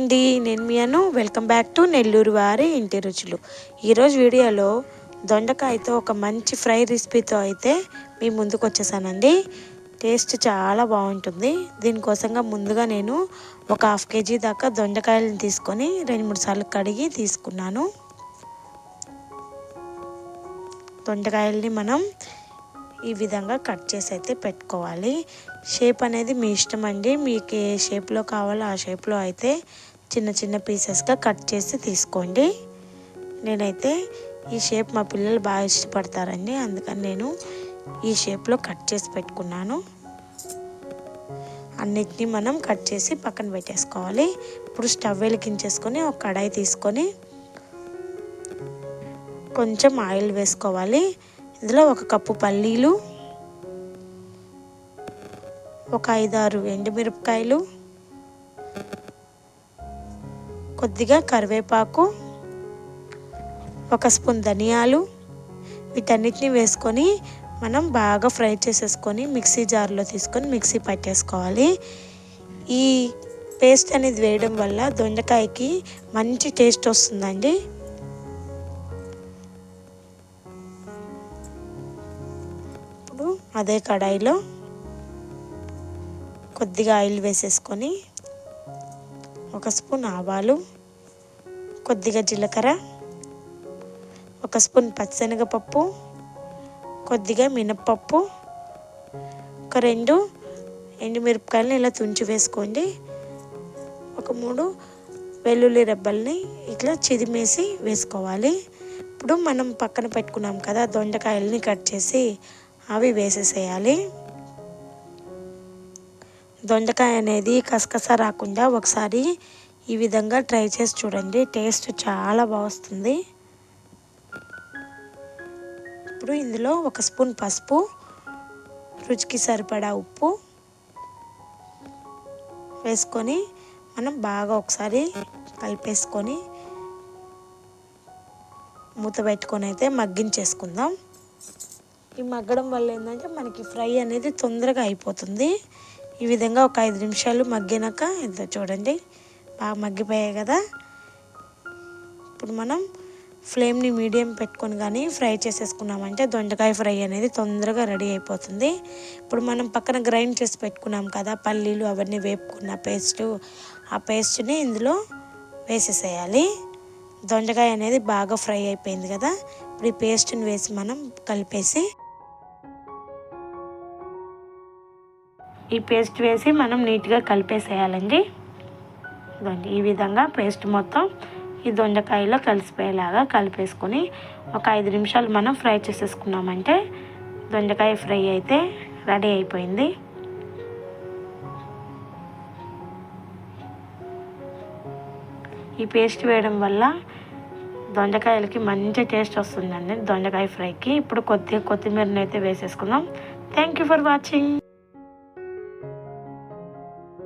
అండి నేను మీ Anu. Welcome back to Nellore వారి ఇంటి రుచులు. ఈరోజు వీడియోలో దొండకాయతో ఒక మంచి ఫ్రై రెసిపీతో అయితే మీ ముందుకు వచ్చేసానండి. టేస్ట్ చాలా బాగుంటుంది. దీనికోసంగా ముందుగా నేను ఒక హాఫ్ కేజీ దాకా దొండకాయలను తీసుకొని రెండు మూడు సార్లు కడిగి తీసుకున్నాను. దొండకాయల్ని మనం ఈ విధంగా కట్ చేసి అయితే పెట్టుకోవాలి. షేప్ అనేది మీ ఇష్టం అండి. మీకు ఏ షేప్లో కావాలో ఆ షేప్లో అయితే చిన్న చిన్న పీసెస్గా కట్ చేసి తీసుకోండి. నేనైతే ఈ షేప్ మా పిల్లలు బాగా ఇష్టపడతారండి. అందుకని నేను ఈ షేప్లో కట్ చేసి పెట్టుకున్నాను. అన్నిటినీ మనం కట్ చేసి పక్కన పెట్టేసుకోవాలి. ఇప్పుడు స్టవ్ వెలిగించేసుకొని ఒక కడాయి తీసుకొని కొంచెం ఆయిల్ వేసుకోవాలి. ఇందులో ఒక కప్పు పల్లీలు ఒక ఐదారు ఎండుమిరపకాయలు కొద్దిగా కరివేపాకు ఒక స్పూన్ ధనియాలు వీటన్నిటిని వేసుకొని మనం బాగా ఫ్రై చేసేసుకొని మిక్సీ జార్లో తీసుకొని మిక్సీ పట్టేసుకోవాలి. ఈ పేస్ట్ అనేది వేయడం వల్ల దొండకాయకి మంచి టేస్ట్ వస్తుందండి. ఇప్పుడు అదే కడాయిలో కొద్దిగా ఆయిల్ వేసేసుకొని ఒక స్పూన్ ఆవాలు కొద్దిగా జీలకర్ర ఒక స్పూన్ పచ్చిశనగపప్పు కొద్దిగా మినప్పప్పు ఒక రెండు ఎండుమిరపకాయలని ఇలా తుంచి వేసుకోండి. ఒక మూడు వెల్లుల్లి రెబ్బల్ని ఇట్లా చిదిమేసి వేసుకోవాలి. ఇప్పుడు మనం పక్కన పెట్టుకున్నాం కదా దొండకాయలని కట్ చేసి అవి వేసేసేయాలి. దొండకాయ అనేది కసకస రాకుండా ఒకసారి ఈ విధంగా ట్రై చేసి చూడండి. టేస్ట్ చాలా బాగుంది ఇప్పుడు ఇందులో ఒక స్పూన్ పసుపు రుచికి సరిపడా ఉప్పు వేసుకొని మనం బాగా ఒకసారి కలిపేసుకొని మూత పెట్టుకొని అయితే మగ్గించేసుకుందాం. ఈ మగ్గడం వల్ల ఏంటంటే మనకి ఫ్రై అనేది తొందరగా అయిపోతుంది. ఈ విధంగా ఒక ఐదు నిమిషాలు మగ్గినాక ఇంత చూడండి బాగా మగ్గిపోయాయి కదా. ఇప్పుడు మనం ఫ్లేమ్ని మీడియం పెట్టుకొని కానీ ఫ్రై చేసేసుకున్నామంటే దొండకాయ ఫ్రై అనేది తొందరగా రెడీ అయిపోతుంది. ఇప్పుడు మనం పక్కన గ్రైండ్ చేసి పెట్టుకున్నాం కదా పల్లీలు అవన్నీ వేపుకున్న పేస్టు ఆ పేస్ట్ని ఇందులో వేసేసేయాలి. దొండకాయ అనేది బాగా ఫ్రై అయిపోయింది కదా ఇప్పుడు ఈ పేస్ట్ని వేసి మనం కలిపేసి ఈ పేస్ట్ వేసి మనం నీట్గా కలిపేసేయాలండి. ఈ విధంగా పేస్ట్ మొత్తం ఈ దొండకాయలో కలిసిపోయేలాగా కలిపేసుకొని ఒక ఐదు నిమిషాలు మనం ఫ్రై చేసేసుకున్నామంటే దొండకాయ ఫ్రై అయితే రెడీ అయిపోయింది. ఈ పేస్ట్ వేయడం వల్ల దొండకాయలకి మంచి టేస్ట్ వస్తుందండి దొండకాయ ఫ్రైకి. ఇప్పుడు కొద్దిగా కొత్తిమీరని అయితే వేసేసుకుందాం థ్యాంక్ యూ ఫర్ వాచింగ్.